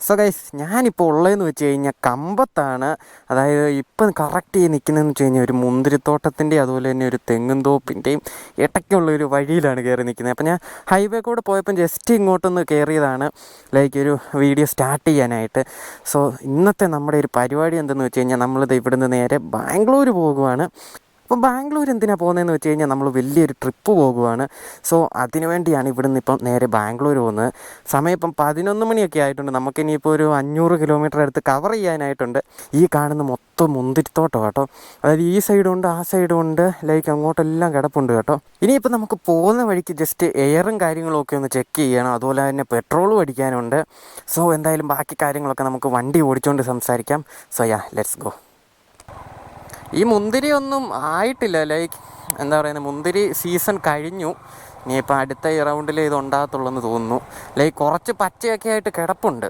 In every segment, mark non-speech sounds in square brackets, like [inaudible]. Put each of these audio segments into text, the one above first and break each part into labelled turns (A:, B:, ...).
A: So guys ഞാനിപ്പോൾ ഉള്ളതെന്ന് വെച്ച് കഴിഞ്ഞാൽ കമ്പത്താണ്. അതായത് ഇപ്പം കറക്റ്റ് ചെയ്ത് നിൽക്കുന്നതെന്ന് വെച്ച് കഴിഞ്ഞാൽ ഒരു മുന്തിരിത്തോട്ടത്തിന്റെയും അതുപോലെ തന്നെ ഒരു തെങ്ങും തോപ്പിന്റെയും ഇടയ്ക്കുള്ള ഒരു വഴിയിലാണ് കയറി നിൽക്കുന്നത് അപ്പം ഞാൻ ഹൈവേ കൂടെ പോയപ്പം ജസ്റ്റ് ഇങ്ങോട്ടൊന്ന് കയറിയതാണ് ലൈക്ക് ഒരു വീഡിയോ സ്റ്റാർട്ട് ചെയ്യാനായിട്ട്. സോ ഇന്നത്തെ നമ്മുടെ ഒരു പരിപാടി എന്തെന്ന് വെച്ച് കഴിഞ്ഞാൽ നമ്മളിത് ഇവിടുന്ന് നേരെ ബാംഗ്ലൂർ പോകുവാണ്. അപ്പോൾ ബാംഗ്ലൂർ എന്തിനാണ് പോകുന്നതെന്ന് വെച്ച് കഴിഞ്ഞാൽ നമ്മൾ വലിയൊരു ട്രിപ്പ് പോകുവാണ്. സോ അതിനുവേണ്ടിയാണ് ഇവിടുന്ന് ഇപ്പം നേരെ ബാംഗ്ലൂർ പോകുന്നത്. സമയം ഇപ്പം പതിനൊന്ന് മണിയൊക്കെ ആയിട്ടുണ്ട്. നമുക്കിനിയിപ്പോൾ ഒരു അഞ്ഞൂറ് കിലോമീറ്റർ അടുത്ത് കവർ ചെയ്യാനായിട്ടുണ്ട്. ഈ കാണുന്ന മൊത്തം മുന്തിരിത്തോട്ടം കേട്ടോ. അതായത് ഈ സൈഡും ഉണ്ട് ആ സൈഡും ഉണ്ട്. ലൈക്ക് അങ്ങോട്ടെല്ലാം കിടപ്പുണ്ട് കേട്ടോ. ഇനിയിപ്പോൾ നമുക്ക് പോകുന്ന വഴിക്ക് ജസ്റ്റ് എയറും കാര്യങ്ങളും ഒക്കെ ഒന്ന് ചെക്ക് ചെയ്യണം. അതുപോലെ തന്നെ പെട്രോളും അടിക്കാനുണ്ട്. സോ എന്തായാലും ബാക്കി കാര്യങ്ങളൊക്കെ നമുക്ക് വണ്ടി ഓടിച്ചുകൊണ്ട് സംസാരിക്കാം. സോ യാ ലെറ്റ്സ് ഗോ ഈ മുന്തിരി ഒന്നും ആയിട്ടില്ല. ലൈക്ക് എന്താ പറയുന്നത് മുന്തിരി സീസൺ കഴിഞ്ഞു. ഇനിയിപ്പോൾ അടുത്ത റൗണ്ടിൽ ഇത് ഉണ്ടാകത്തുള്ളെന്ന് തോന്നുന്നു. ലൈക്ക് കുറച്ച് പച്ചയൊക്കെ ആയിട്ട് കിടപ്പുണ്ട്.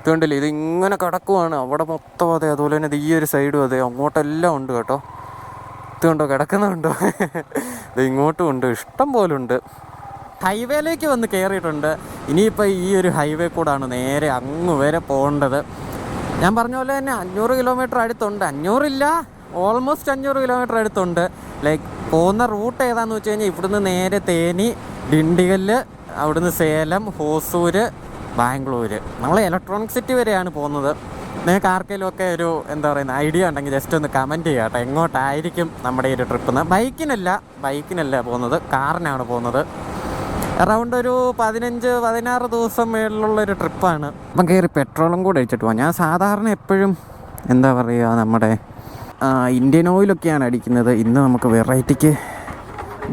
A: ഇതുകൊണ്ടില്ലേ ഇത് ഇങ്ങനെ കിടക്കുവാണ്. അവിടെ മൊത്തം അതെ അതുപോലെ തന്നെ ഈ ഒരു സൈഡും അതെ അങ്ങോട്ടെല്ലാം ഉണ്ട് കേട്ടോ. ഇതുണ്ടോ കിടക്കുന്നുണ്ടോ? [laughs] ഇത് ഇങ്ങോട്ടും ഉണ്ട് ഇഷ്ടം പോലെ ഉണ്ട്. ഹൈവേയിലേക്ക് വന്ന് കയറിയിട്ടുണ്ട് ഇനിയിപ്പോൾ ഈ ഒരു ഹൈവേ കൂടാണ് നേരെ അങ്ങ് വരെ പോകേണ്ടത്. ഞാൻ പറഞ്ഞ പോലെ തന്നെ അഞ്ഞൂറ് കിലോമീറ്റർ അടുത്തുണ്ട്. അഞ്ഞൂറില്ല. ഓൾമോസ്റ്റ് അഞ്ഞൂറ് കിലോമീറ്റർ അടുത്തുണ്ട്. ലൈക്ക് പോകുന്ന റൂട്ട് ഏതാന്ന് വെച്ച് കഴിഞ്ഞാൽ ഇവിടുന്ന് നേരെ തേനി ഡിണ്ടിഗൽ അവിടുന്ന് സേലം ഹോസൂര് ബാംഗ്ലൂർ നമ്മൾ ഇലക്ട്രോണിക് സിറ്റി വരെയാണ് പോകുന്നത്. നിങ്ങൾക്ക് ആർക്കെങ്കിലും ഒക്കെ ഒരു എന്താ പറയുന്ന ഐഡിയ ഉണ്ടെങ്കിൽ ജസ്റ്റ് ഒന്ന് കമന്റ് ചെയ്യുക കേട്ടോ. എങ്ങോട്ടായിരിക്കും നമ്മുടെ ഈ ഒരു ട്രിപ്പ് എന്ന് ബൈക്കിനല്ല ബൈക്കിനല്ല പോകുന്നത്. കാറിനാണ് പോകുന്നത്. അറൗണ്ട് ഒരു പതിനഞ്ച് പതിനാറ് ദിവസം മേളിലുള്ള ഒരു ട്രിപ്പാണ് അപ്പം കയറി പെട്രോളും കൂടെ അടിച്ചിട്ട് പോകാം ഞാൻ സാധാരണ എപ്പോഴും എന്താ പറയുക നമ്മുടെ ഇന്ത്യൻ ഓയിലൊക്കെയാണ് അടിക്കുന്നത്. ഇന്ന് നമുക്ക് വെറൈറ്റിക്ക്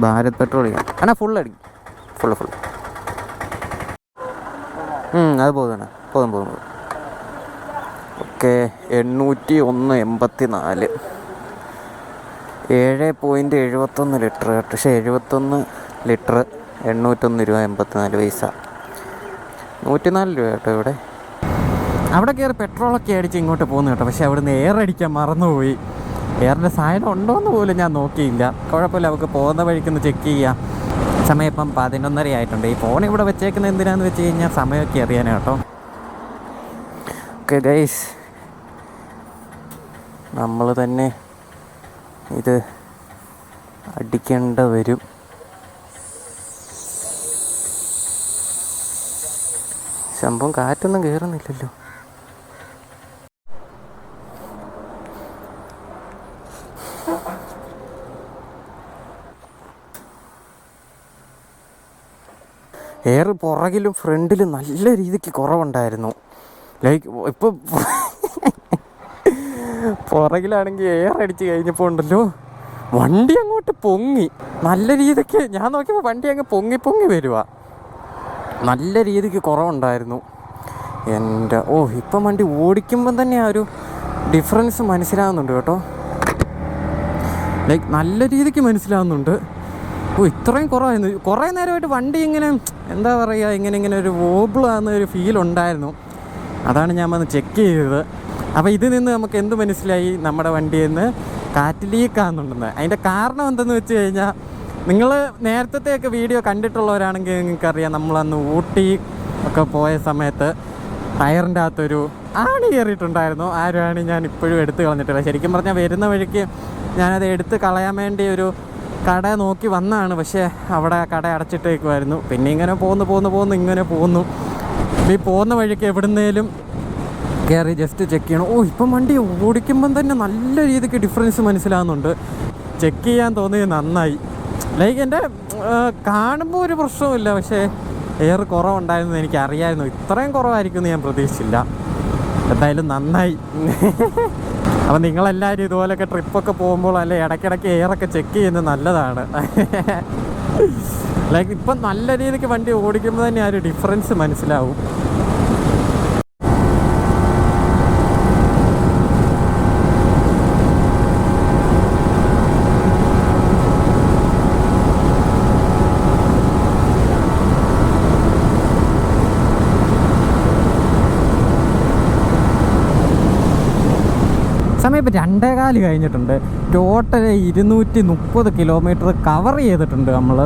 A: ഭാരത് പെട്രോളിയം എന്നാൽ ഫുൾ അടിക്കും ഫുൾ ഫുൾ അത് പോകുന്നതാണ് പോകും പോകും ഓക്കെ എണ്ണൂറ്റി ഒന്ന് എൺപത്തി നാല് ഏഴ് പോയിന്റ് എഴുപത്തൊന്ന് ലിറ്റർ പക്ഷേ എഴുപത്തൊന്ന് ലിറ്റർ എണ്ണൂറ്റൊന്ന് രൂപ എൺപത്തിനാല് പൈസ. നൂറ്റിനാല് രൂപ കേട്ടോ ഇവിടെ. അവിടെ കയറി പെട്രോളൊക്കെ അടിച്ച് ഇങ്ങോട്ട് പോകുന്നു കേട്ടോ. പക്ഷേ നിന്ന് എയർ അടിക്കാൻ മറന്നുപോയി. എയറിന്റെ സാധനം ഉണ്ടോയെന്ന് പോലും ഞാൻ നോക്കിയില്ല. കുഴപ്പമില്ല നമുക്ക് പോകുന്ന വഴിക്കൊന്ന് ചെക്ക് ചെയ്യാം. സമയം ഇപ്പം പതിനൊന്നര ആയിട്ടുണ്ട്. ഈ ഫോൺ ഇവിടെ വെച്ചേക്കുന്നത് എന്തിനാന്ന് വെച്ച് കഴിഞ്ഞാൽ സമയമൊക്കെ അറിയാനാണ് കേട്ടോ. ഓക്കെ ഗൈസ് നമ്മൾ തന്നെ ഇത് അടിക്കേണ്ട വരും. സംഭവം കാറ്റൊന്നും കയറുന്നില്ലല്ലോ പുറകിലും ഫ്രണ്ടിലും നല്ല രീതിക്ക് കുറവുണ്ടായിരുന്നു. ലൈക്ക് ഇപ്പോൾ പുറകിലാണെങ്കിൽ എയർ അടിച്ച് കഴിഞ്ഞപ്പോൾ ഉണ്ടല്ലോ. വണ്ടി അങ്ങോട്ട് പൊങ്ങി. നല്ല രീതിക്ക് ഞാൻ നോക്കിയപ്പോൾ വണ്ടി അങ്ങ് പൊങ്ങി പൊങ്ങി വരുവ. നല്ല രീതിക്ക് കുറവുണ്ടായിരുന്നു. എന്റെ ഓ ഇപ്പം വണ്ടി ഓടിക്കുമ്പം തന്നെ ആ ഒരു ഡിഫറൻസ് മനസ്സിലാകുന്നുണ്ട് കേട്ടോ. ലൈക്ക് നല്ല രീതിക്ക് മനസ്സിലാകുന്നുണ്ട് ഓ ഇത്രയും കുറവായിരുന്നു. കുറേ നേരമായിട്ട് വണ്ടി ഇങ്ങനെ എന്താ പറയുക ഇങ്ങനെ ഇങ്ങനെ ഒരു വോബിളാകുന്ന ഒരു ഫീൽ ഉണ്ടായിരുന്നു. അതാണ് ഞാൻ വന്ന് ചെക്ക് ചെയ്തത്. അപ്പോൾ ഇതിൽ നിന്ന് നമുക്ക് എന്ത് മനസ്സിലായി? നമ്മുടെ വണ്ടിയിൽ നിന്ന് കാറ്റ് ലീക്കാകുന്നുണ്ടെന്ന് അതിന്റെ കാരണം എന്തെന്ന് വെച്ച് കഴിഞ്ഞാൽ നിങ്ങൾ നേരത്തെ വീഡിയോ കണ്ടിട്ടുള്ളവരാണെങ്കിൽ നിങ്ങൾക്കറിയാം നമ്മളന്ന് ഊട്ടി ഒക്കെ പോയ സമയത്ത് ടയറിന്റെ അകത്തൊരു ആണി കയറിയിട്ടുണ്ടായിരുന്നു. ആ ആണി ഞാൻ ഇപ്പോഴും എടുത്ത് കളഞ്ഞിട്ടില്ല. ശരിക്കും പറഞ്ഞാൽ വരുന്ന വഴിക്ക് ഞാനത് എടുത്ത് കളയാൻ വേണ്ടി ഒരു കട നോക്കി വന്നാണ്. പക്ഷേ അവിടെ കട അടച്ചിട്ടേക്കുമായിരുന്നു പിന്നെ ഇങ്ങനെ പോന്ന് പോന്ന് പോന്ന് ഇങ്ങനെ പോന്നു. ഈ പോകുന്ന വഴിക്ക് എവിടുന്നേലും കയറി ജസ്റ്റ് ചെക്ക് ചെയ്യണം. ഓ ഇപ്പം വണ്ടി ഓടിക്കുമ്പം തന്നെ നല്ല രീതിക്ക് ഡിഫറൻസ് മനസ്സിലാകുന്നുണ്ട് ചെക്ക് ചെയ്യാൻ തോന്നി നന്നായി. ലൈക്ക് എന്റെ കാണുമ്പോൾ ഒരു പ്രശ്നവുമില്ല. പക്ഷേ എയർ കുറവുണ്ടായിരുന്നു എനിക്ക് അറിയായിരുന്നു ഇത്രയും കുറവായിരിക്കും എന്ന് ഞാൻ പ്രതീക്ഷിച്ചില്ല. എന്തായാലും നന്നായി. അപ്പം നിങ്ങളെല്ലാവരും ഇതുപോലൊക്കെ ട്രിപ്പൊക്കെ പോകുമ്പോൾ അല്ലെ ഇടയ്ക്കിടയ്ക്ക് എയറൊക്കെ ചെക്ക് ചെയ്യുന്നത് നല്ലതാണ്. [laughs] ലൈക്ക് ഇപ്പം നല്ല രീതിക്ക് വണ്ടി ഓടിക്കുമ്പോൾ തന്നെ ആ ഒരു ഡിഫറൻസ് മനസ്സിലാവും. സമയം രണ്ടേ രണ്ടേകാൽ കഴിഞ്ഞിട്ടുണ്ട്. ടോട്ടൽ ഇരുന്നൂറ്റി മുപ്പത് കിലോമീറ്റർ കവർ ചെയ്തിട്ടുണ്ട് നമ്മൾ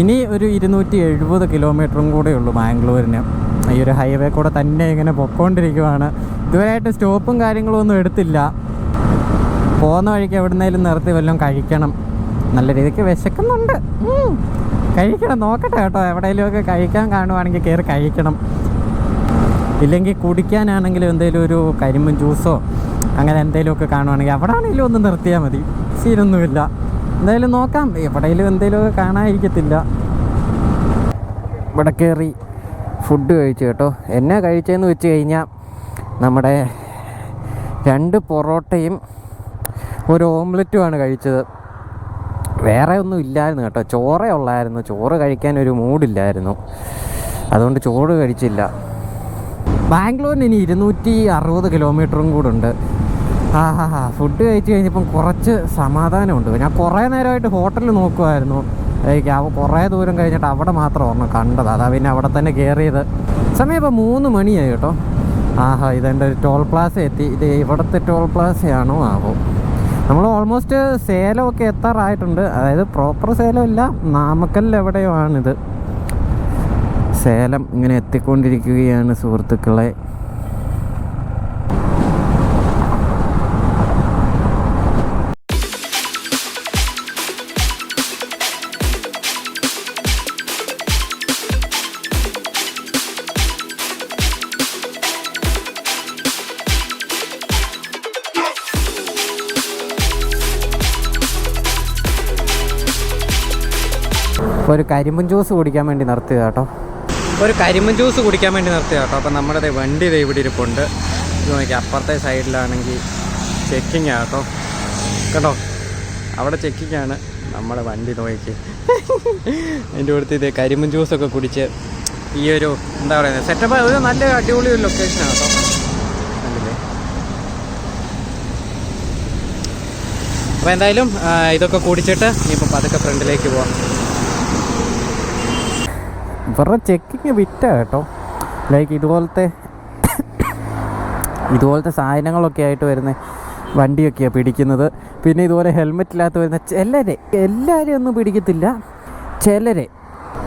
A: ഇനി ഒരു ഇരുന്നൂറ്റി എഴുപത് കിലോമീറ്ററും കൂടെ ഉള്ളൂ ബാംഗ്ലൂരിന്. ഈ ഒരു ഹൈവേ കൂടെ തന്നെ ഇങ്ങനെ പൊക്കോണ്ടിരിക്കുവാണ്. ഇതുവരെയായിട്ട് സ്റ്റോപ്പും കാര്യങ്ങളും ഒന്നും എടുത്തില്ല. പോകുന്ന വഴിക്ക് എവിടുന്നേലും നിർത്തി വല്ലതും കഴിക്കണം. നല്ല രീതിക്ക് വിശക്കുന്നുണ്ട്. കഴിക്കണം. നോക്കട്ടെ കേട്ടോ. എവിടെയെങ്കിലുമൊക്കെ കഴിക്കാൻ കാണുവാണെങ്കിൽ കയറി കഴിക്കണം. ഇല്ലെങ്കിൽ കുടിക്കാനാണെങ്കിലും എന്തെങ്കിലും ഒരു കരിമ്പും ജ്യൂസോ അങ്ങനെ എന്തെങ്കിലുമൊക്കെ കാണുവാണെങ്കിൽ അവിടെ ആണെങ്കിലും ഒന്ന് നിർത്തിയാൽ മതി. സീനൊന്നുമില്ല. എന്തായാലും നോക്കാം. എവിടെയെങ്കിലും എന്തെങ്കിലുമൊക്കെ കാണാതിരിക്കത്തില്ല. ഇവിടെ കയറി ഫുഡ് കഴിച്ചു കേട്ടോ. എന്നാ കഴിച്ചതെന്ന് വെച്ച് കഴിഞ്ഞാൽ നമ്മുടെ രണ്ട് പൊറോട്ടയും ഒരു ഓംലെറ്റുമാണ് കഴിച്ചത്. വേറെ ഒന്നും ഇല്ലായിരുന്നു കേട്ടോ. ചോറേ ഉള്ളായിരുന്നു. ചോറ് കഴിക്കാൻ ഒരു മൂഡില്ലായിരുന്നു അതുകൊണ്ട് ചോറ് കഴിച്ചില്ല. ബാംഗ്ലൂരിന് ഇനി ഇരുന്നൂറ്റി അറുപത് കിലോമീറ്ററും കൂടെ ഉണ്ട്. ആ ഹാ ഹാ ഫുഡ് കഴിച്ച് കഴിഞ്ഞപ്പം കുറച്ച് സമാധാനമുണ്ട്. ഞാൻ കുറേ നേരമായിട്ട് ഹോട്ടലിൽ നോക്കുമായിരുന്നു കുറേ ദൂരം കഴിഞ്ഞിട്ട് അവിടെ മാത്രം ഓർമ്മ കണ്ടത്. അതാ പിന്നെ അവിടെ തന്നെ കയറിയത് സമയം ഇപ്പോൾ മൂന്ന് മണിയായി കേട്ടോ. ആഹാ ഇതെന്റെ ഒരു ടോൾ പ്ലാസ എത്തി. ഇത് ഇവിടുത്തെ ടോൾ പ്ലാസയാണോ ആവോ? നമ്മൾ ഓൾമോസ്റ്റ് സേലമൊക്കെ എത്താറായിട്ടുണ്ട്. അതായത് പ്രോപ്പർ സേലമല്ല നാമക്കല്ലിൽ എവിടെയോ ആണിത്. സേലം ഇങ്ങനെ എത്തിക്കൊണ്ടിരിക്കുകയാണ് സുഹൃത്തുക്കളെ. ഒരു കരിമ്പൻ ജ്യൂസ് കുടിക്കാൻ വേണ്ടി നിർത്തിയത് കേട്ടോ. ഒരു കരിമ്പൻ ജ്യൂസ് കുടിക്കാൻ വേണ്ടി നിർത്തിയത് കേട്ടോ. അപ്പം നമ്മുടെ വണ്ടി ഇതേ ഇവിടെ ഇരിപ്പുണ്ട്. ഇത് നോക്കി അപ്പുറത്തെ സൈഡിലാണെങ്കിൽ ചെക്കിങ് കേട്ടോ. കേട്ടോ അവിടെ ചെക്കിങ് ആണ് നമ്മുടെ വണ്ടി നോക്കി. അതിന്റെ അടുത്ത് ഇത് കരിമ്പൻ ജ്യൂസൊക്കെ കുടിച്ച് ഈ ഒരു എന്താ പറയുന്നത് സെറ്റപ്പ് ഒരു നല്ല അടിപൊളി ഒരു ലൊക്കേഷനാണ് കേട്ടോ. അപ്പോൾ എന്തായാലും ഇതൊക്കെ കുടിച്ചിട്ട് ഇനിയിപ്പോൾ പതുക്കെ ഫ്രണ്ടിലേക്ക് പോവാം. ഇവരുടെ ചെക്കിങ് വിറ്റ കേട്ടോ. ലൈക്ക് ഇതുപോലത്തെ [coughs] ഇതുപോലത്തെ സാധനങ്ങളൊക്കെ ആയിട്ട് വരുന്ന വണ്ടിയൊക്കെയാണ് പിടിക്കുന്നത്. പിന്നെ ഇതുപോലെ ഹെൽമെറ്റ് ഇല്ലാത്ത വരുന്ന ചിലരെ എല്ലാവരെയും ഒന്നും പിടിക്കത്തില്ല. ചിലരെ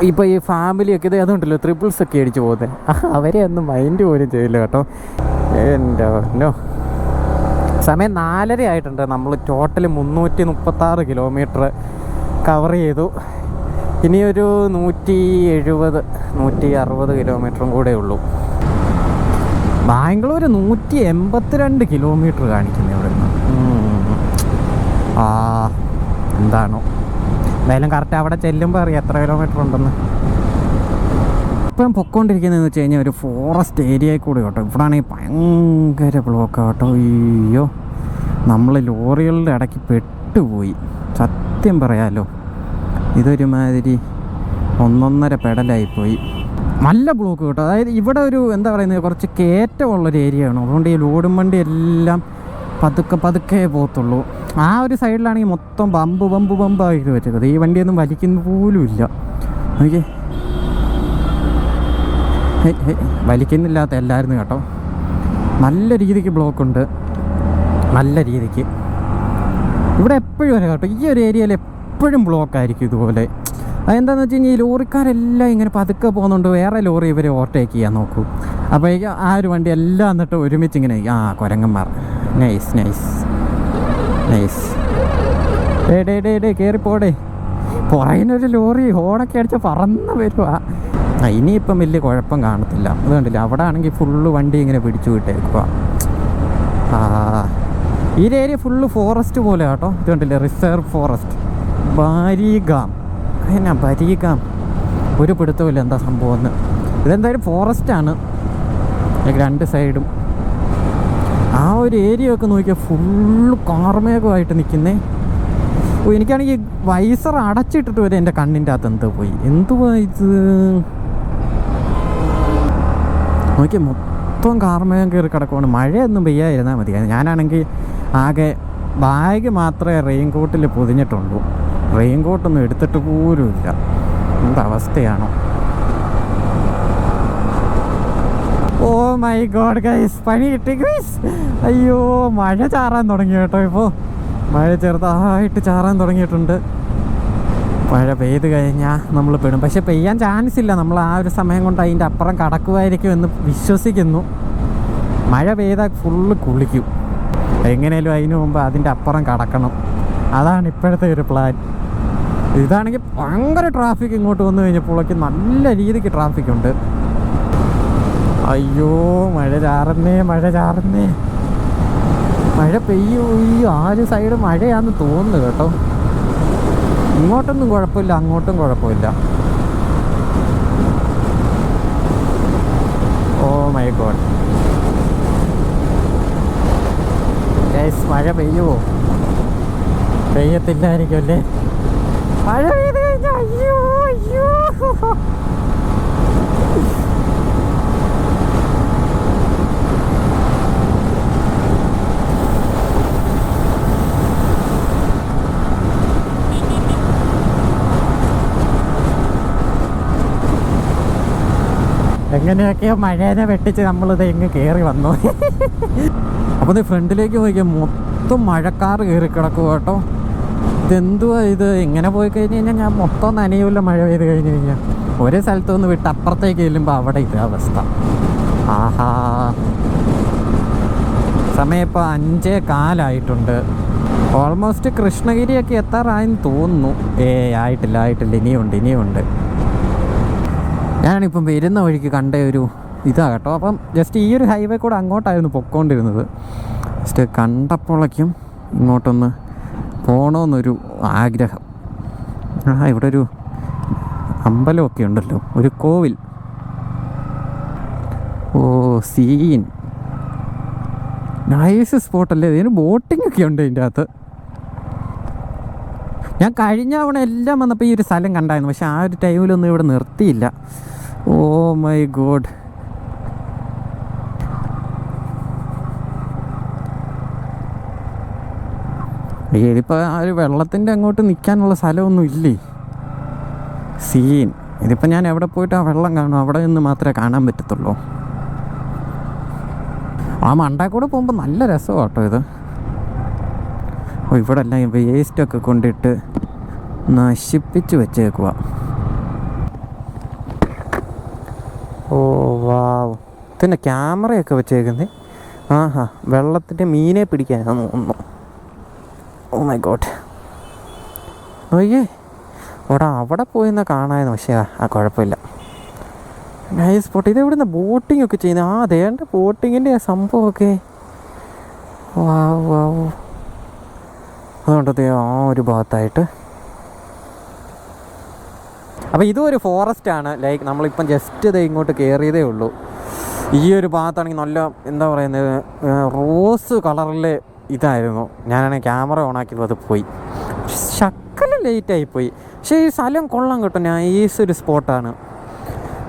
A: ഇപ്പോൾ ഈ ഫാമിലിയൊക്കെ ഇത് അതുണ്ടല്ലോ ട്രിപ്പിൾസ് ഒക്കെ അടിച്ചു പോകുന്നത് അവരെ ഒന്നും മൈൻഡ് പോലും ചെയ്യില്ല കേട്ടോ. എന്റെ നോ സമയം നാലര ആയിട്ടുണ്ട്. നമ്മൾ ടോട്ടൽ മുന്നൂറ്റി മുപ്പത്താറ് കിലോമീറ്റർ കവർ ചെയ്തു. ഇനിയൊരു നൂറ്റി എഴുപത് നൂറ്റി അറുപത് കിലോമീറ്ററും കൂടെ ഉള്ളൂ. ബാംഗ്ലൂർ നൂറ്റി എൺപത്തിരണ്ട് കിലോമീറ്റർ കാണിക്കുന്നു ഇവിടെ നിന്ന്. ആ എന്താണോ. എന്തായാലും കറക്റ്റ് അവിടെ ചെല്ലുമ്പോൾ അറിയാം എത്ര കിലോമീറ്റർ ഉണ്ടെന്ന്. ഇപ്പം പൊക്കോണ്ടിരിക്കുന്നതെന്ന് വെച്ച് കഴിഞ്ഞാൽ ഒരു ഫോറസ്റ്റ് ഏരിയയിൽ കൂടി കേട്ടോ. ഇവിടെ ആണെങ്കിൽ ഭയങ്കര ബ്ലോക്ക് കേട്ടോ അയ്യോ. നമ്മൾ ലോറികളുടെ ഇടയ്ക്ക് പെട്ടുപോയി. സത്യം പറയാലോ. ഇതൊരുമാതിരി ഒന്നൊന്നര പെടലായിപ്പോയി. നല്ല ബ്ലോക്ക് കേട്ടോ. അതായത് ഇവിടെ ഒരു എന്താ പറയുന്നത് കുറച്ച് കയറ്റമുള്ളൊരു ഏരിയ ആണ്. അതുകൊണ്ട് ഈ ലോഡും വണ്ടി എല്ലാം പതുക്കെ പതുക്കെ പോകത്തുള്ളൂ. ആ ഒരു സൈഡിലാണെങ്കിൽ മൊത്തം ബമ്പ് ബമ്പ് ബമ്പായിട്ട് വെച്ചത് ഈ വണ്ടിയൊന്നും വലിക്കുന്ന പോലും ഇല്ല. നോക്കിയേ. വലിക്കുന്നില്ലാത്ത എല്ലായിരുന്നു കേട്ടോ. നല്ല രീതിക്ക് ബ്ലോക്ക് ഉണ്ട് നല്ല രീതിക്ക്. ഇവിടെ എപ്പോഴും വരെ കേട്ടോ. ഈ ഒരു ഏരിയയിൽ എപ്പോഴും ബ്ലോക്ക് ആയിരിക്കും ഇതുപോലെ. അതെന്താണെന്ന് വെച്ച് കഴിഞ്ഞാൽ ഈ ലോറിക്കാരെല്ലാം ഇങ്ങനെ പതുക്കെ പോകുന്നുണ്ട്. വേറെ ലോറി ഇവരെ ഓവർടേക്ക് ചെയ്യാൻ നോക്കൂ. അപ്പോഴേക്കും ആ ഒരു വണ്ടി എല്ലാം എന്നിട്ട് ഒരുമിച്ച് ഇങ്ങനെ ആ കുരങ്ങന്മാർ. Nice nice nice day day day day കയറിപ്പോടേ പുറകിനൊരു ലോറി ഹോണൊക്കെ അടിച്ച് പറന്ന് വരുവാ. ഇനിയിപ്പം വലിയ കുഴപ്പം കാണത്തില്ല. അത് കണ്ടില്ല? അവിടെ ആണെങ്കിൽ ഫുള്ള് വണ്ടി ഇങ്ങനെ പിടിച്ചു വിട്ടേക്കുക ഈ ഏരിയ ഫുള്ള് ഫോറസ്റ്റ് പോലെ കേട്ടോ. ഇത് കണ്ടില്ലേ? റിസർവ് ഫോറസ്റ്റ് ബാരിഗാം എന്നാ ബരീഗാം ഒരു പിടുത്തമില്ല എന്താ സംഭവം എന്ന്. ഇതെന്തായാലും ഫോറസ്റ്റാണ് രണ്ട് സൈഡും ആ ഒരു ഏരിയ ഒക്കെ നോക്കിയാൽ ഫുള്ള് കാർമേഘമായിട്ട് നിൽക്കുന്നേ ഓ എനിക്കാണെങ്കിൽ വൈസർ അടച്ചിട്ടിട്ട് വരെ എന്റെ കണ്ണിന്റെ അകത്ത് എന്ത് പോയി. എന്തുവാ ഇത്? നോക്കി മൊത്തം കാർമേഘം കയറി കിടക്കുവാണ്. മഴയൊന്നും പെയ്യാതിരുന്നാൽ മതി. ഞാനാണെങ്കിൽ ആകെ ബാഗ് മാത്രമേ റെയിൻ കോട്ടിൽ പൊതിഞ്ഞിട്ടുള്ളൂ. റെയിൻ കോട്ടൊന്നും എടുത്തിട്ട് പോലും ഇല്ല എന്തവസ്ഥയാണോ? ഓ മൈ ഗോഡ് ഗൈസ് പണി കിട്ടി ഗൈസ്. അയ്യോ മഴ ചാറാൻ തുടങ്ങി കേട്ടോ ഇപ്പോൾ മഴ ചെറുതായിട്ട് ചാറാൻ തുടങ്ങിയിട്ടുണ്ട്. മഴ പെയ്ത് കഴിഞ്ഞാൽ നമ്മൾ പെടും. പക്ഷെ പെയ്യാൻ ചാൻസ് ഇല്ല. നമ്മൾ ആ ഒരു സമയം കൊണ്ട് അതിന്റെ അപ്പുറം കടക്കുമായിരിക്കും എന്ന് വിശ്വസിക്കുന്നു. മഴ പെയ്താൽ ഫുള്ള് കുളിക്കും. എങ്ങനെയാലും അതിന് മുമ്പ് അതിന്റെ അപ്പുറം കടക്കണം. അതാണ് ഇപ്പോഴത്തെ ഒരു പ്ലാൻ ഇതാണെങ്കിൽ ഭയങ്കര ട്രാഫിക് ഇങ്ങോട്ട് വന്നു കഴിഞ്ഞപ്പോഴേക്ക് നല്ല രീതിക്ക് ട്രാഫിക് ഉണ്ട്. അയ്യോ മഴ ചാറുന്നേ മഴ ചാറുന്നേ. മഴ പെയ്യോ ഈ ആര് സൈഡ് മഴയാന്ന് തോന്നുന്നു കേട്ടോ. ഇങ്ങോട്ടൊന്നും കുഴപ്പമില്ല അങ്ങോട്ടും കുഴപ്പമില്ല. Oh my God. മഴ പെയ്യുമോ പെയ്യത്തില്ലായിരിക്കും അല്ലേ? മഴ പെയ്ത് കഴിഞ്ഞാൽ അയ്യോ അയ്യോ. എങ്ങനെയൊക്കെയോ മഴേനെ വെട്ടിച്ച് നമ്മളിത് എങ്ങ് കയറി വന്നു. അപ്പോൾ ഇത് ഫ്രണ്ടിലേക്ക് നോക്കിയാൽ മൊത്തം മഴക്കാർ കയറി കിടക്കും കേട്ടോ. ഇതെന്തുവാ ഇത്? ഇങ്ങനെ പോയി കഴിഞ്ഞ് കഴിഞ്ഞാൽ ഞാൻ മൊത്തം നനയൂല മഴ പെയ്ത് കഴിഞ്ഞ് കഴിഞ്ഞാൽ ഒരു സ്ഥലത്ത് വിട്ട് അപ്പുറത്തേക്ക് ചെല്ലുമ്പോൾ അവിടെ ഇത് അവസ്ഥ. ആഹാ. സമയം ഇപ്പോൾ അഞ്ചേ കാലായിട്ടുണ്ട്. ഓൾമോസ്റ്റ് കൃഷ്ണഗിരിയൊക്കെ എത്താറായെന്ന് തോന്നുന്നു. ഏ ആയിട്ടില്ല ആയിട്ടില്ല. ഇനിയുണ്ട് ഇനിയുണ്ട്. ഞാനിപ്പം വരുന്ന വഴിക്ക് കണ്ട ഒരു ഇതാ കേട്ടോ. അപ്പം ജസ്റ്റ് ഈ ഒരു ഹൈവേ കൂടെ അങ്ങോട്ടായിരുന്നു പൊക്കോണ്ടിരുന്നത്. ജസ്റ്റ് കണ്ടപ്പോഴേക്കും ഇങ്ങോട്ടൊന്ന് പോകണമെന്നൊരു ആഗ്രഹം. ആ ഇവിടെ ഒരു അമ്പലമൊക്കെ ഉണ്ടല്ലോ. ഒരു കോവിൽ. ഓ സീൻ. നൈസ് സ്പോട്ടല്ലേ? ഇതിന് ബോട്ടിംഗ് ഒക്കെ ഉണ്ട് ഇതിന്റെ അകത്ത്. ഞാൻ കഴിഞ്ഞ തവണ എല്ലാം വന്നപ്പോൾ ഈ ഒരു സ്ഥലം കണ്ടായിരുന്നു. പക്ഷെ ആ ഒരു ടൈമിലൊന്നും ഇവിടെ നിർത്തിയില്ല. Oh my God. ഇതിപ്പോൾ ആ ഒരു വെള്ളത്തിന്റെ അങ്ങോട്ട് നിൽക്കാനുള്ള സ്ഥലമൊന്നും ഇല്ലേ? സീൻ. ഇതിപ്പോൾ ഞാൻ എവിടെ പോയിട്ട് ആ വെള്ളം കാണും? അവിടെ നിന്ന് മാത്രമേ കാണാൻ പറ്റത്തുള്ളൂ. ആ മണ്ടാക്കൂടെ കൂടെ പോകുമ്പോൾ നല്ല രസമാണ് കേട്ടോ ഇത്. ഓ ഇവിടെ എല്ലാം വേസ്റ്റൊക്കെ കൊണ്ടിട്ട് നശിപ്പിച്ച് വെച്ചേക്കുക ഓ വാവ്. പിന്നെ ക്യാമറയൊക്കെ വെച്ചേക്കുന്നത് ആഹാ വെള്ളത്തിന്റെ മീനെ പിടിക്കാനാണ് തോന്നുന്നു. ഓ മൈ ഗോഡ് നോക്കിയേ അവിടെ അവിടെ എന്നാൽ കാണാമായിരുന്നു പക്ഷേ ആ, കുഴപ്പമില്ല. നൈസ് സ്പോട്ട് ഇത് നിന്ന് ബോട്ടിംഗ് ഒക്കെ ചെയ്യുന്നത് ആ അതേണ്ട ബോട്ടിങ്ങിന്റെ സംഭവമൊക്കെ. വാവ് വാവ് അതുകൊണ്ട് ആ ഒരു ഭാഗത്തായിട്ട്. അപ്പോൾ ഇതും ഒരു ഫോറസ്റ്റ് ആണ്. ലൈക്ക് നമ്മളിപ്പം ജസ്റ്റ് ഇത് ഇങ്ങോട്ട് കയറിയതേ ഉള്ളൂ. ഈ ഒരു ഭാഗത്താണെങ്കിൽ നല്ല എന്താ പറയുന്നത് റോസ് കളറിൽ ഇതായിരുന്നു. ഞാനാണെങ്കിൽ ക്യാമറ ഓണാക്കിയപ്പോൾ അത് പോയി. ശക്കല ലേറ്റായി പോയി പക്ഷേ ഈ സ്ഥലം കൊള്ളാം കേട്ടോ. നൈസ് ഒരു സ്പോട്ടാണ്.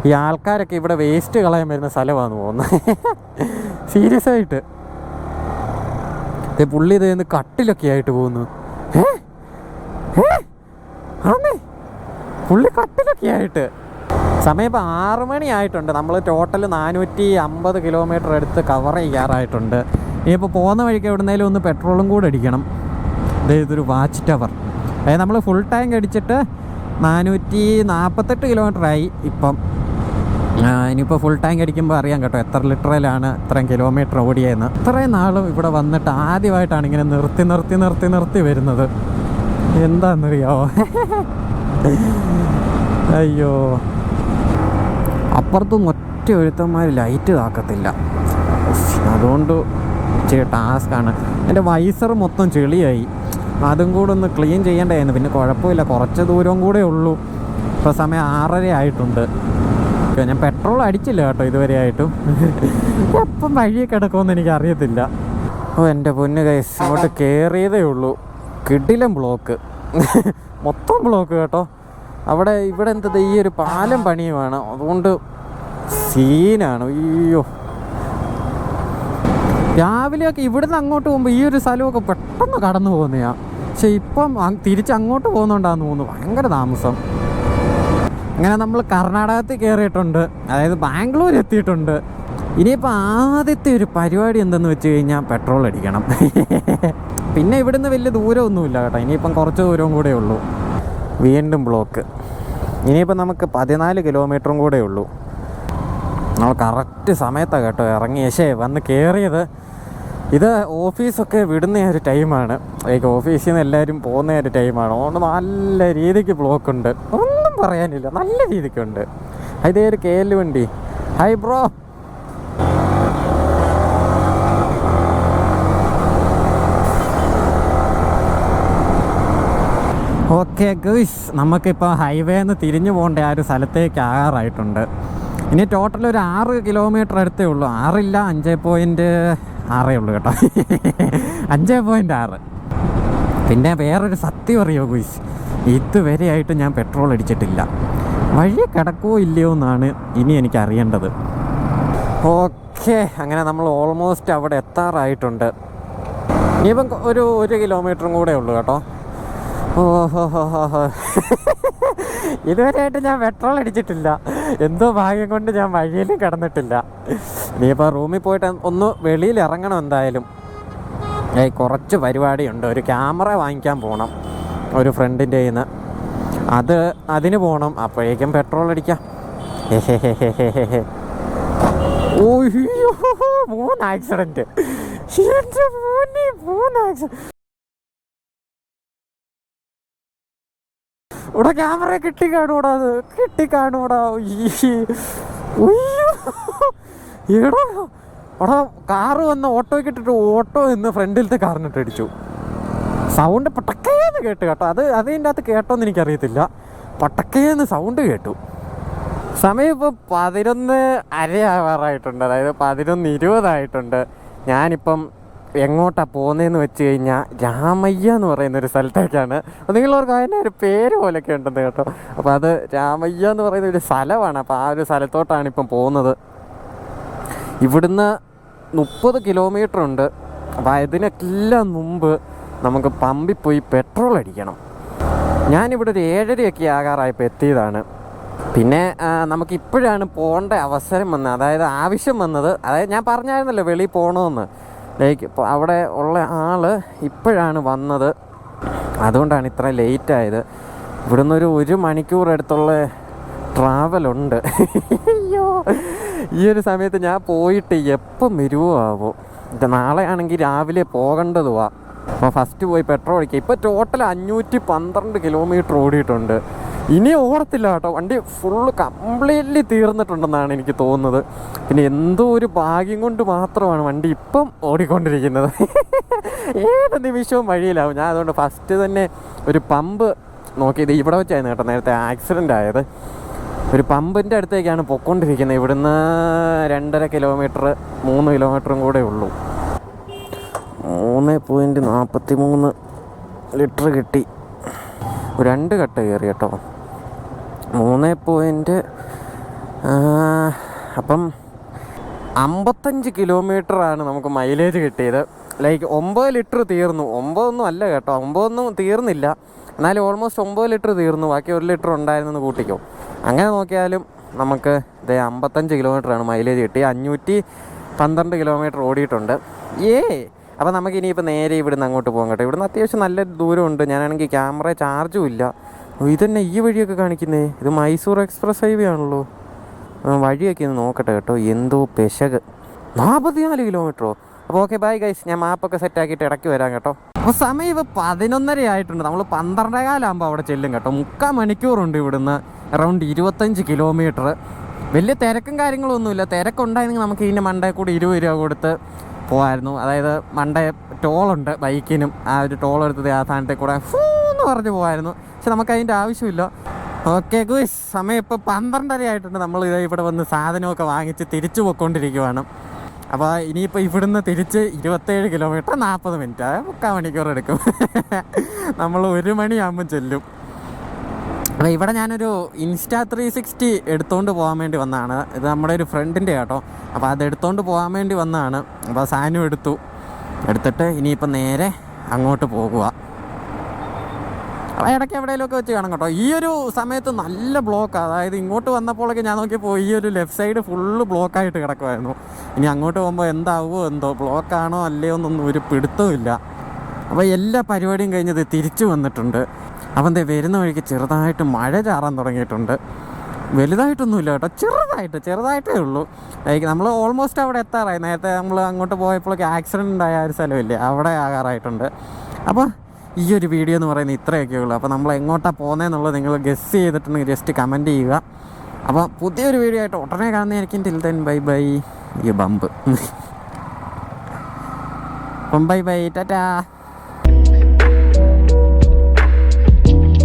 A: ഈ ആൾക്കാരൊക്കെ ഇവിടെ വേസ്റ്റ് കളയാൻ വരുന്ന സ്ഥലമാണ് തോന്നുന്നത് സീരിയസ് ആയിട്ട്. പുള്ളി ഇതേന്ന് കട്ടിലൊക്കെ ആയിട്ട് പോകുന്നു? ആന്നേ. പുള്ളി കട്ടിലൊക്കെ ആയിട്ട്. സമയം ഇപ്പോൾ ആറ് മണി ആയിട്ടുണ്ട്. നമ്മൾ ടോട്ടൽ നാനൂറ്റി അമ്പത് കിലോമീറ്റർ അടുത്ത് കവർ ചെയ്യാറായിട്ടുണ്ട്. ഇനിയിപ്പോൾ പോകുന്ന വഴിക്ക് എവിടുന്നേലും ഒന്ന് പെട്രോളും കൂടെ അടിക്കണം. അതായത് ഇതൊരു വാച്ച് ടവർ അതായത് നമ്മൾ ഫുൾ ടാങ്ക് അടിച്ചിട്ട് നാനൂറ്റി നാൽപ്പത്തെട്ട് കിലോമീറ്റർ ആയി ഇപ്പം. ഇനിയിപ്പോൾ ഫുൾ ടാങ്ക് അടിക്കുമ്പോൾ അറിയാം കേട്ടോ എത്ര ലിറ്ററിലാണ് ഇത്രയും കിലോമീറ്റർ ഓടിയതെന്ന് ഇത്രയും നാളും ഇവിടെ വന്നിട്ട് ആദ്യമായിട്ടാണ് ഇങ്ങനെ നിർത്തി നിർത്തി നിർത്തി നിർത്തി വരുന്നത്. എന്താണെന്നറിയോ [laughs] അയ്യോ. അപ്പുറത്തും ഒറ്റ ഒരുത്തന്മാർ ലൈറ്റ് താക്കത്തില്ല അതുകൊണ്ട് ഇച്ചിരി ടാസ്ക്കാണ് എന്റെ വൈസർ മൊത്തം ചെളിയായി. അതും കൂടെ ഒന്ന് ക്ലീൻ ചെയ്യേണ്ടതായിരുന്നു. പിന്നെ കുഴപ്പമില്ല കുറച്ച് ദൂരം കൂടെ ഉള്ളൂ. ഇപ്പോൾ സമയം ആറര ആയിട്ടുണ്ട്. ഞാൻ പെട്രോൾ അടിച്ചില്ല കേട്ടോ ഇതുവരെ ആയിട്ടും. [laughs] എപ്പം വഴിയെ കിടക്കുമെന്ന് എനിക്ക് അറിയത്തില്ല ഓ എന്റെ പൊന്ന് കൈസ് ഇങ്ങോട്ട് കയറിയതേ ഉള്ളൂ. കിടിലം ബ്ലോക്ക് [laughs] മൊത്തം ബ്ലോക്ക് കേട്ടോ. അവിടെ ഇവിടെ എന്തത് ഈ ഒരു പാലം പണിയുമാണ് അതുകൊണ്ട് സീനാണ് അയ്യോ. രാവിലെയൊക്കെ ഇവിടുന്ന് അങ്ങോട്ട് പോകുമ്പോൾ ഈ ഒരു സ്ഥലമൊക്കെ പെട്ടെന്ന് കടന്നു പോകുന്നതാണ് പക്ഷെ ഇപ്പം അങ് തിരിച്ച് അങ്ങോട്ട് പോകുന്നുണ്ടാന്ന് തോന്നുന്നു. ഭയങ്കര താമസം. അങ്ങനെ നമ്മൾ കർണാടകത്തിൽ കയറിയിട്ടുണ്ട് അതായത് ബാംഗ്ലൂർ എത്തിയിട്ടുണ്ട്. ഇനിയിപ്പോൾ ആദ്യത്തെ ഒരു പരിപാടി എന്തെന്ന് വെച്ച് കഴിഞ്ഞാൽ പെട്രോൾ അടിക്കണം. [laughs] പിന്നെ ഇവിടുന്ന് വലിയ ദൂരമൊന്നുമില്ല കേട്ടോ. ഇനിയിപ്പം കുറച്ച് ദൂരവും കൂടെ ഉള്ളൂ. വീണ്ടും ബ്ലോക്ക്. ഇനിയിപ്പോൾ നമുക്ക് പതിനാല് കിലോമീറ്ററും കൂടെ ഉള്ളൂ. നമ്മൾ കറക്റ്റ് സമയത്താണ് കേട്ടോ ഇറങ്ങി. പക്ഷേ വന്ന് കയറിയത് ഇത് ഓഫീസൊക്കെ വിടുന്ന ഒരു ടൈമാണ്. ലൈക്ക് ഓഫീസിൽ നിന്ന് എല്ലാവരും പോകുന്ന ഒരു ടൈമാണ്. അതുകൊണ്ട് നല്ല രീതിക്ക് ബ്ലോക്ക് ഉണ്ട് ഒന്നും പറയാനില്ല. നല്ല രീതിക്കുണ്ട്. ഇതേ ഒരു കെ എൽ വണ്ടി. Hi bro. ഓക്കെ ഗൈസ് നമുക്കിപ്പോൾ ഹൈവേന്ന് തിരിഞ്ഞു പോകേണ്ട ആ ഒരു സ്ഥലത്തേക്ക് ആകാറായിട്ടുണ്ട് ഇനി ടോട്ടൽ ഒരു ആറ് കിലോമീറ്റർ അടുത്തേ ഉള്ളൂ. ആറില്ല അഞ്ച് പോയിന്റ് ആറേ ഉള്ളൂ കേട്ടോ. [laughs] അഞ്ച് പോയിന്റ് ആറ്. പിന്നെ വേറൊരു സത്യം അറിയോ ഗുയ്സ്? ഇതുവരെയായിട്ട് ഞാൻ പെട്രോൾ അടിച്ചിട്ടില്ല. വഴി കിടക്കുമോ ഇല്ലയോ എന്നാണ് ഇനി എനിക്ക് അറിയേണ്ടത് ഓക്കെ അങ്ങനെ നമ്മൾ ഓൾമോസ്റ്റ് അവിടെ എത്താറായിട്ടുണ്ട്. ഇനിയിപ്പം ഒരു ഒരു കിലോമീറ്ററും കൂടെ ഉള്ളൂ കേട്ടോ. ഓഹോ [laughs] ഇതുവരെയായിട്ട് ഞാൻ പെട്രോൾ അടിച്ചിട്ടില്ല. എന്തോ ഭാഗ്യം കൊണ്ട് ഞാൻ വഴിയിലും കിടന്നിട്ടില്ല. ഇനിയിപ്പോൾ റൂമിൽ പോയിട്ട് ഒന്ന് വെളിയിൽ ഇറങ്ങണം എന്തായാലും. ഏയ് കുറച്ച് പരിപാടിയുണ്ട്. ഒരു ക്യാമറ വാങ്ങിക്കാൻ പോകണം ഒരു ഫ്രണ്ടിന്റെ നിന്ന് അത് അതിന് പോകണം അപ്പോഴേക്കും പെട്രോൾ അടിക്കാം. ഓയ്യോ മൂന്ന് ആക്സിഡന്റ് മൂന്ന് ആക്സിഡന്റ് ഇവിടെ ക്യാമറ കിട്ടി കാണൂടാ അത് കിട്ടി കാണൂടാ എടോ. എടാ കാറ് വന്ന് ഓട്ടോയ്ക്ക് ഇട്ടിട്ട് ഓട്ടോ എന്ന് ഫ്രണ്ടിലത്തെ കാറിനിട്ട് അടിച്ചു. സൗണ്ട് പട്ടക്കേന്ന് കേട്ട് കേട്ടോ. അത് അതിന്റെ അകത്ത് കേട്ടോന്ന് എനിക്കറിയത്തില്ല. പട്ടക്കേന്ന് സൗണ്ട് കേട്ടു. സമയം ഇപ്പോൾ പതിനൊന്ന് അരയാവാറായിട്ടുണ്ട്. അതായത് പതിനൊന്ന് ഇരുപതായിട്ടുണ്ട്. ഞാനിപ്പം എങ്ങോട്ടാണ് പോകുന്നതെന്ന് വെച്ച് കഴിഞ്ഞാൽ രാമയ്യ എന്ന് പറയുന്ന ഒരു സ്ഥലത്തേക്കാണ് നിങ്ങളവർക്ക് അതിന്റെ ഒരു പേര് പോലെയൊക്കെ ഉണ്ടെന്ന് കേട്ടോ. അപ്പോൾ അത് രാമയ്യ എന്ന് പറയുന്ന ഒരു സ്ഥലമാണ്. അപ്പോൾ ആ ഒരു സ്ഥലത്തോട്ടാണ് ഇപ്പം പോകുന്നത്. ഇവിടുന്ന് മുപ്പത് കിലോമീറ്റർ ഉണ്ട്. അപ്പോൾ അതിനെല്ലാം മുമ്പ് നമുക്ക് പമ്പിൽ പോയി പെട്രോൾ അടിക്കണം. ഞാനിവിടെ ഒരു ഏഴരയൊക്കെ ആകാറായപ്പോൾ എത്തിയതാണ്. പിന്നെ നമുക്കിപ്പോഴാണ് പോകേണ്ട അവസരം വന്നത്. അതായത് ആവശ്യം വന്നത്. അതായത് ഞാൻ പറഞ്ഞായിരുന്നല്ലോ വെളിയിൽ പോകണമെന്ന് ലൈക്ക് അവിടെ ഉള്ള ആൾ ഇപ്പോഴാണ് വന്നത്. അതുകൊണ്ടാണ് ഇത്ര ലേറ്റ് ആയത്. ഇവിടുന്ന് ഒരു ഒരു മണിക്കൂർ അടുത്തുള്ള ട്രാവലുണ്ട് അയ്യോ ഈ ഒരു സമയത്ത് ഞാൻ പോയിട്ട് എപ്പം വരുവോ ആവോ നാളെ ആണെങ്കിൽ രാവിലെ പോകേണ്ടതുവാ. അപ്പോൾ ഫസ്റ്റ് പോയി പെട്രോൾ അടിക്കുക. ഇപ്പോൾ ടോട്ടൽ അഞ്ഞൂറ്റി പന്ത്രണ്ട് കിലോമീറ്റർ ഓടിയിട്ടുണ്ട്. ഇനി ഓടത്തില്ല കേട്ടോ. വണ്ടി ഫുള്ള് കംപ്ലീറ്റ്ലി തീർന്നിട്ടുണ്ടെന്നാണ് എനിക്ക് തോന്നുന്നത്. പിന്നെ എന്തോ ഒരു ഭാഗ്യം കൊണ്ട് മാത്രമാണ് വണ്ടി ഇപ്പം ഓടിക്കൊണ്ടിരിക്കുന്നത്. ഏത് നിമിഷവും വഴിയിലാവും. ഞാൻ അതുകൊണ്ട് ഫസ്റ്റ് തന്നെ ഒരു പമ്പ് നോക്കിയത് ഇവിടെ വെച്ചായിരുന്നു കേട്ടോ നേരത്തെ ആക്സിഡന്റ് ആയത്. ഒരു പമ്പിന്റെ അടുത്തേക്കാണ് പൊക്കൊണ്ടിരിക്കുന്നത്. ഇവിടുന്ന് രണ്ടര കിലോമീറ്റർ മൂന്ന് കിലോമീറ്ററും കൂടെ ഉള്ളൂ. മൂന്ന് പോയിന്റ് നാൽപ്പത്തി മൂന്ന് ലിറ്റർ കിട്ടി. രണ്ട് കട്ട കയറി കേട്ടോ. മൂന്ന് പോയിന്റ് അപ്പം അമ്പത്തഞ്ച് കിലോമീറ്ററാണ് നമുക്ക് മൈലേജ് കിട്ടിയത്. ലൈക്ക് ഒമ്പത് ലിറ്റർ തീർന്നു. ഒമ്പതൊന്നും അല്ല കേട്ടോ. ഒമ്പതൊന്നും തീർന്നില്ല. എന്നാലും ഓൾമോസ്റ്റ് ഒമ്പത് ലിറ്റർ തീർന്നു. ബാക്കി ഒരു ലിറ്റർ ഉണ്ടായിരുന്നെന്ന് കൂട്ടിക്കോ. അങ്ങനെ നോക്കിയാലും നമുക്ക് ഇതേ അമ്പത്തഞ്ച് കിലോമീറ്ററാണ് മൈലേജ് കിട്ടി. അഞ്ഞൂറ്റി പന്ത്രണ്ട് കിലോമീറ്റർ ഓടിയിട്ടുണ്ട്. ഏ അപ്പോൾ നമുക്ക് ഇനിയിപ്പോൾ നേരെ ഇവിടുന്ന് അങ്ങോട്ട് പോകാം കേട്ടോ. ഇവിടുന്ന് അത്യാവശ്യം നല്ല ദൂരമുണ്ട്. ഞാനാണെങ്കിൽ ക്യാമറ ചാർജും ഇല്ല. ഇതന്നെ ഈ വഴിയൊക്കെ കാണിക്കുന്നേ. ഇത് മൈസൂർ എക്സ്പ്രസ് ഹൈവേ ആണല്ലോ. വഴിയൊക്കെ ഒന്ന് നോക്കട്ടെ കേട്ടോ. എന്തോ പെശക്. നാൽപ്പത്തിനാല് കിലോമീറ്ററോ? അപ്പോൾ ഓക്കെ ബൈ ഗൈസ്. ഞാൻ മാപ്പൊക്കെ സെറ്റ് ആക്കിയിട്ട് ഇടയ്ക്ക് വരാം കേട്ടോ. അപ്പോൾ സമയം ഇപ്പോൾ പതിനൊന്നര ആയിട്ടുണ്ട്. നമ്മൾ പന്ത്രണ്ടേ കാലാകുമ്പോൾ അവിടെ ചെല്ലും കേട്ടോ. മുക്കാൽ മണിക്കൂറുണ്ട് ഇവിടുന്ന്. അറൗണ്ട് ഇരുപത്തഞ്ച് കിലോമീറ്റർ വലിയ തിരക്കും കാര്യങ്ങളൊന്നുമില്ല. തിരക്കുണ്ടായിരുന്നെങ്കിൽ നമുക്ക് ഇതിന്റെ മണ്ടേ കൂടി ഇരുപത് രൂപ കൊടുത്ത് പോകായിരുന്നു അതായത് മണ്ടേ ടോളുണ്ട് ബൈക്കിനും. ആ ഒരു ടോൾ എടുത്തത് ആ സ്ഥാനത്തെ കൂടെ ഫൂ എന്ന് പറഞ്ഞ് പോകായിരുന്നു പക്ഷെ നമുക്ക് അതിന്റെ ആവശ്യമില്ല. Okay guys. സമയം ഇപ്പോൾ പന്ത്രണ്ടര ആയിട്ടുണ്ട്. നമ്മൾ ഇത് ഇവിടെ വന്ന് സാധനമൊക്കെ വാങ്ങിച്ച് തിരിച്ചു പോയിക്കൊണ്ടിരിക്കുവാണ്. അപ്പോൾ ഇനിയിപ്പോൾ ഇവിടുന്ന് തിരിച്ച് ഇരുപത്തേഴ് കിലോമീറ്റർ നാൽപ്പത് മിനിറ്റ് മുക്കാൽ മണിക്കൂർ എടുക്കും. [laughs] നമ്മൾ ഒരു മണിയാകുമ്പോൾ ചെല്ലും. അപ്പോൾ ഇവിടെ ഞാനൊരു ഇൻസ്റ്റാ ത്രീ സിക്സ്റ്റി എടുത്തുകൊണ്ട് പോകാൻ വേണ്ടി വന്നതാണ് ഇത് നമ്മുടെ ഒരു ഫ്രണ്ടിന്റെ കേട്ടോ അപ്പോൾ അത് എടുത്തുകൊണ്ട് പോകാൻ വേണ്ടി വന്നതാണ് അപ്പോൾ സാധനം എടുത്തു. എടുത്തിട്ട് ഇനിയിപ്പോൾ നേരെ അങ്ങോട്ട് പോകുക ഇടയ്ക്ക് എവിടെയെങ്കിലുമൊക്കെ വെച്ച് കാണാം കേട്ടോ. ഈ ഒരു സമയത്ത് നല്ല ബ്ലോക്ക് അതായത് ഇങ്ങോട്ട് വന്നപ്പോഴൊക്കെ ഞാൻ നോക്കിയപ്പോൾ ഈ ഒരു ലെഫ്റ്റ് സൈഡ് ഫുള്ള് ബ്ലോക്കായിട്ട് കിടക്കുമായിരുന്നു ഇനി അങ്ങോട്ട് പോകുമ്പോൾ എന്താവുമോ എന്തോ. ബ്ലോക്കാണോ അല്ലയോ എന്നൊന്നും ഒരു പിടുത്തവും ഇല്ല. അപ്പോൾ എല്ലാ പരിപാടിയും കഴിഞ്ഞത് തിരിച്ചു വന്നിട്ടുണ്ട്. അപ്പം ദേ വരുന്ന വഴിക്ക് ചെറുതായിട്ട് മഴ ചാറാൻ തുടങ്ങിയിട്ടുണ്ട്. വലുതായിട്ടൊന്നുമില്ല കേട്ടോ. ചെറുതായിട്ട് ചെറുതായിട്ടേ ഉള്ളൂ. നമ്മൾ ഓൾമോസ്റ്റ് അവിടെ എത്താറായി. നേരത്തെ നമ്മൾ അങ്ങോട്ട് പോയപ്പോഴൊക്കെ ആക്സിഡന്റ് ഉണ്ടായ ഒരു സ്ഥലമില്ലേ അവിടെ ആകാറായിട്ടുണ്ട്. അപ്പോൾ ഈ ഒരു വീഡിയോ എന്ന് പറയുന്നത് ഇത്രയൊക്കെ ഉള്ളൂ. അപ്പോൾ നമ്മൾ എങ്ങോട്ടാണ് പോകുന്നതെന്നുള്ളത് നിങ്ങൾ ഗസ് ചെയ്തിട്ടുണ്ടെങ്കിൽ ജസ്റ്റ് കമന്റ് ചെയ്യുക. അപ്പോൾ പുതിയൊരു വീഡിയോ ആയിട്ട് ഉടനെ കാണുന്നതായിരിക്കും. ടിൽ ദെൻ ബൈ ബൈ ഈ ബമ്പ് [laughs] അപ്പം ബൈ ബൈ ടാറ്റാ